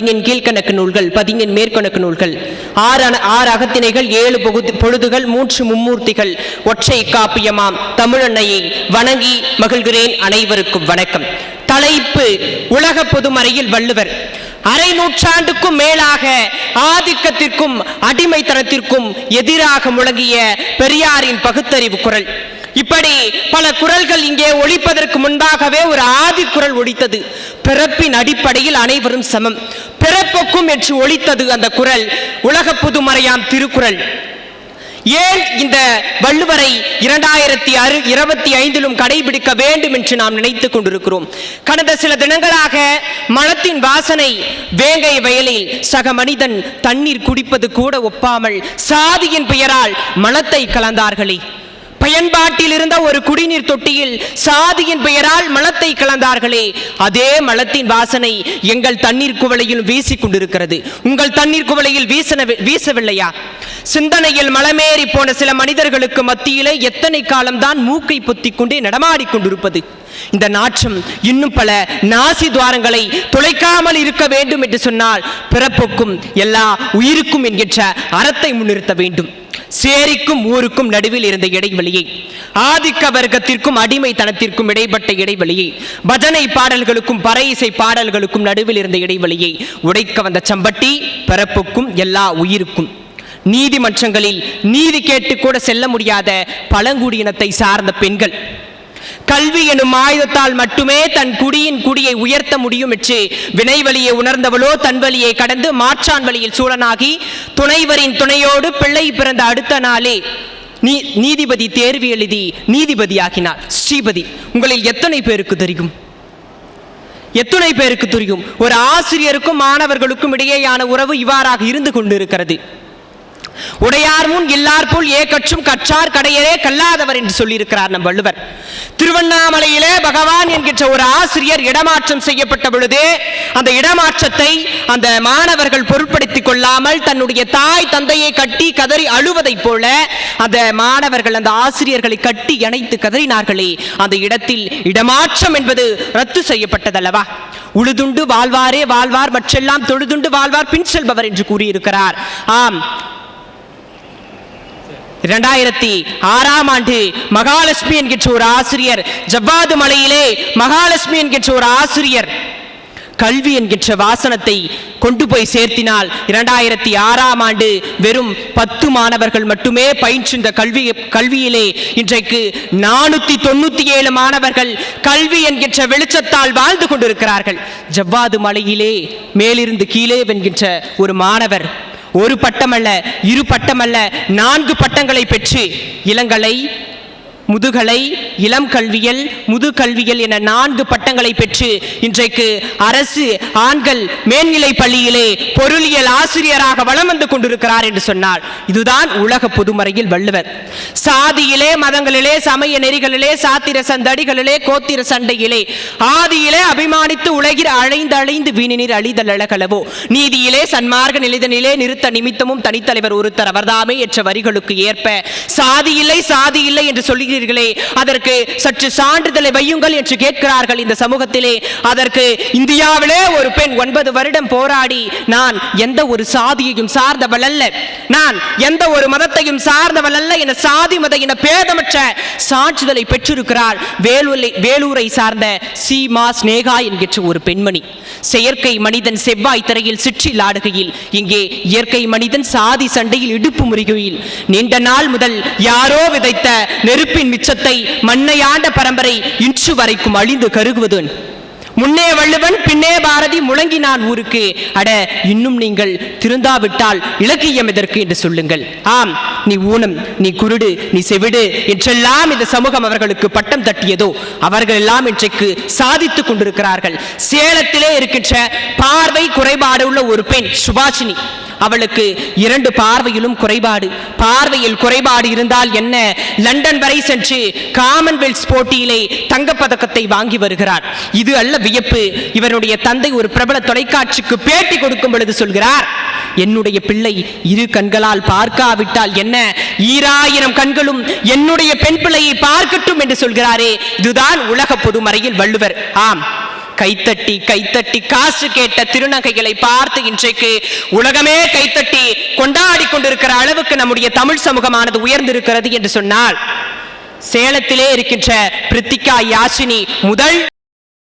பதினின் கீழ்கணக்கு நூல்கள் பதினின் மேற்கணக்கு நூல்கள் ஆறு ஆறு அகத்தினைகள் ஏழு பொகுது- பொழுதுகள் மூன்று மும்மூர்த்திகள் ஒற்றை காப்பியமாம் தமிழன்னையை வணங்கி மகிழ்கிறேன் அனைவருக்கும் வணக்கம். தலைப்பு உலக பொதுமறையில் வள்ளுவர். அரை நூற்றாண்டுக்கும் மேலாக ஆதிக்கத்திற்கும் அடிமைத்தனத்திற்கும் எதிராக முழங்கிய பெரியாரின் பகுத்தறிவு குரல். இப்படி பல குரல்கள் இங்கே ஒழிப்பதற்கு முன்பாகவே ஒரு ஆதி குரல் ஒழித்தது பிறப்பின் அடிப்படையில் அனைவரும் சமம். பிறப்புக்கும் என்று ஒழித்தது அந்த குரல் உலக புதுமறையாம் திருக்குறள். ஏன் இந்த வள்ளுவரை இரண்டாயிரத்தி அறு இருபத்தி ஐந்திலும் கடைபிடிக்க வேண்டும் என்று நாம் நினைத்துக் கொண்டிருக்கிறோம்? கடந்த சில தினங்களாக மனத்தின் வாசனை வேங்கை வயலில் சக மனிதன் தண்ணீர் குடிப்பது கூட ஒப்பாமல் சாதியின் பெயரால் மனத்தை கலந்தார்களே. பயன்பாட்டில் இருந்த ஒரு குடிநீர் தொட்டியில் சாதியின் பெயரால் மலத்தை கலந்தார்களே. அதே மலத்தின் வாசனை எங்கள் தண்ணீர் குவளையில் வீசிக் கொண்டிருக்கிறது. உங்கள் தண்ணீர் குவளையில் வீசன வீசவில்லையா? சிந்தனையில் மலமேறி போன சில மனிதர்களுக்கு மத்தியிலே எத்தனை காலம்தான் மூக்கை பொத்திக் கொண்டே நடமாடிக் கொண்டிருப்பது. இந்த நாற்றம் இன்னும் பல நாசி துவாரங்களை துளைக்காமல் இருக்க வேண்டும் என்று சொன்னால் பிறப்புக்கும் எல்லா உயிருக்கும் என்கின்ற அறத்தை முன்னிறுத்த வேண்டும். சேரிக்கும் ஊருக்கும் நடுவில் இருந்த இடைவெளியை ஆதிக்க வர்க்கத்திற்கும் அடிமைத்தனத்திற்கும் இடைப்பட்ட இடைவெளியை பஜனை பாடல்களுக்கும் பறை இசை பாடல்களுக்கும் நடுவில் இருந்த இடைவெளியை உடைக்க வந்த சம்பட்டி பிறப்புக்கும் எல்லா உயிருக்கும். நீதிமன்றங்களில் நீதி கேட்டு கூட செல்ல முடியாத பழங்குடியினத்தை சார்ந்த பெண்கள் கல்வி எனும் ஆயுதத்தால் மட்டுமே தன் குடியின் குடியை உயர்த்த முடியும் என்று வினைவழியை உணர்ந்தவளோ தன் வழியை கடந்து மாற்றான் வழியில் சூழனாகி துணைவரின் துணையோடு பிள்ளை பிறந்த அடுத்த நாளே நீ நீதிபதி தேர்வு எழுதி நீதிபதியாகினார். ஸ்ரீபதி உங்களில் எத்தனை பேருக்கு தெரியும்? எத்தனை பேருக்கு தெரியும்? ஒரு ஆசிரியருக்கும் மாணவர்களுக்கும் இடையேயான உறவு இவ்வாறாக இருந்து கொண்டிருக்கிறது. உடையார் முன் இல்லார் போல் ஏ கற்றும் கற்றார் கடையரே கல்லாதவர் என்று சொல்லியிருக்கிறார் நம் வள்ளுவர். திருவண்ணாமலையிலே பகவான் என்கின்ற ஒரு ஆசிரியர் இடமாற்றம் செய்யப்பட்ட பொழுது அந்த இடமாற்றத்தை அந்த மாணவர்கள் பொருட்படுத்திக் கொள்ளாமல் தன்னுடைய தாய் தந்தையை கட்டி கதறி அழுவதைப் போல அந்த மாணவர்கள் அந்த ஆசிரியர்களை கட்டி இணைத்து கதறினார்களே. அந்த இடத்தில் இடமாற்றம் என்பது ரத்து செய்யப்பட்டதல்லவா? உழுதுண்டு வாழ்வாரே வாழ்வார் மற்றெல்லாம் தொழுதுண்டு வாழ்வார் பின் செல்பவர் என்று கூறியிருக்கிறார். ஆம் இரண்டாயிரத்தி ஆறாம் ஆண்டு மகாலட்சுமி என்கின்ற ஒரு ஆசிரியர் ஜவ்வாது மலையிலே மகாலட்சுமி என்கின்ற ஒரு ஆசிரியர் கல்வி என்கின்ற வாசனத்தை கொண்டு போய் சேர்த்தினால் இரண்டாயிரத்தி ஆறாம் ஆண்டு வெறும் பத்து மாணவர்கள் மட்டுமே பயின்ற கல்வி கல்வியிலே இன்றைக்கு நானூத்தி தொண்ணூத்தி ஏழு மாணவர்கள் கல்வி என்கின்ற வெளிச்சத்தால் வாழ்ந்து கொண்டிருக்கிறார்கள். ஜவ்வாது மலையிலே மேலிருந்து கீழே வென்கின்ற ஒரு மாணவர் ஒரு பட்டமல்ல இரு பட்டமல்ல நான்கு பட்டங்களை பெற்று இளங்கலை முதுகலை இளம் கல்வியல் முதுகல்வியல் என நான்கு பட்டங்களை பெற்று இன்றைக்கு அரசு ஆண்கள் மேல்நிலை பள்ளியிலே பொருளியல் ஆசிரியராக வலம் வந்து கொண்டிருக்கிறார் என்று சொன்னார். இதுதான் உலக பொதுமறையில் வள்ளுவர். சாதியிலே மதங்களிலே சமய நெறிகளிலே சாத்திர சந்தடிகளிலே கோத்திர சண்டையிலே ஆதியிலே அபிமானித்து உலகில் அழைந்து அழைந்து வீணினர் அழிதல் அழகளவோ? நீதியிலே சன்மார்க்க நிலைதனிலே நிறுத்த நிமித்தமும் தனித்தலைவர் ஒருத்தர் அவர்தாமே என்ற வரிகளுக்கு ஏற்ப சாதி இல்லை சாதி இல்லை என்று சொல்கிறீர்களே அதற்கு சற்று சான்றிதழை வையுங்கள் என்று கேட்கிறார்கள் இந்த சமூகத்திலே. அதற்கு இந்தியாவிலே ஒரு பெண் ஒன்பது வருடம் போராடி நான் எந்த ஒரு சாதியையும் சார்ந்தவள் அல்ல. நான் எந்த ஒரு மதத்தையும் சார்ந்தவள் அல்ல. என சாதி மத என பேதமற்ற சான்றிதழை பெற்றிருக்கிறார் வேலூரை வேலூரை சார்ந்த சீமா ஸ்னேகா என்கின்ற ஒரு பெண்மணி. செயற்கை மனிதன் செவ்வாய் திரையில் சிற்றில் ஆடுகையில் இங்கே இயற்கை மனிதன் சாதி சண்டையில் இடுப்பு முறிகையில். நீண்ட நாள் முதல் யாரோ விதைத்த நெருப்பின் மிச்சத்தை மண்ணையாண்ட பரம்பரை இன்று வரைக்கும் அழிந்து கருகுவது முன்னே வள்ளுவன் பின்னே பாரதி முழங்கினான் ஊருக்கு. அட இன்னும் நீங்கள் திருந்தாவிட்டால் இலக்கியம் எதற்கு என்று சொல்லுங்கள். ஆம் நீ ஊனம் நீ குருடு நீ செவிடு என்றெல்லாம் இந்த சமூகம் அவர்களுக்கு பட்டம் தட்டியதோ அவர்கள் எல்லாம் இன்றைக்கு சாதித்துக் கொண்டிருக்கிறார்கள். சேலத்திலே இருக்கின்ற பார்வை குறைபாடு உள்ள ஒரு பெண் சுபாஷினி. அவளுக்கு இரண்டு பார்வையிலும் குறைபாடு. பார்வையில் குறைபாடு இருந்தால் என்ன? லண்டன் வரை சென்று காமன்வெல்த் போட்டியிலே தங்கப்பதக்கத்தை வாங்கி வருகிறார். இது அல்ல வியப்பு. இவருடைய தந்தை ஒரு பிரபல தொலைக்காட்சிக்கு பேட்டி கொடுக்கும் பொழுது சொல்கிறார் என்னுடைய பிள்ளை இரு கண்களால் பார்க்காவிட்டால் என்ன? ஈராயிரம் கண்களும் என்னுடைய பெண் பிள்ளையை பார்க்கட்டும் என்று சொல்கிறாரே. இதுதான் உலக பொதுமறையில் வள்ளுவர். ஆம். கைத்தட்டி கைத்தட்டி காசு கேட்ட திருநங்கைகளை பார்த்து இன்றைக்கு உலகமே கைத்தட்டி கொண்டாடி கொண்டிருக்கிற அளவுக்கு நம்முடைய தமிழ் சமூகமானது உயர்ந்திருக்கிறது என்று சொன்னால் சேலத்திலே இருக்கின்ற பிரித்திகா யாசினி முதல்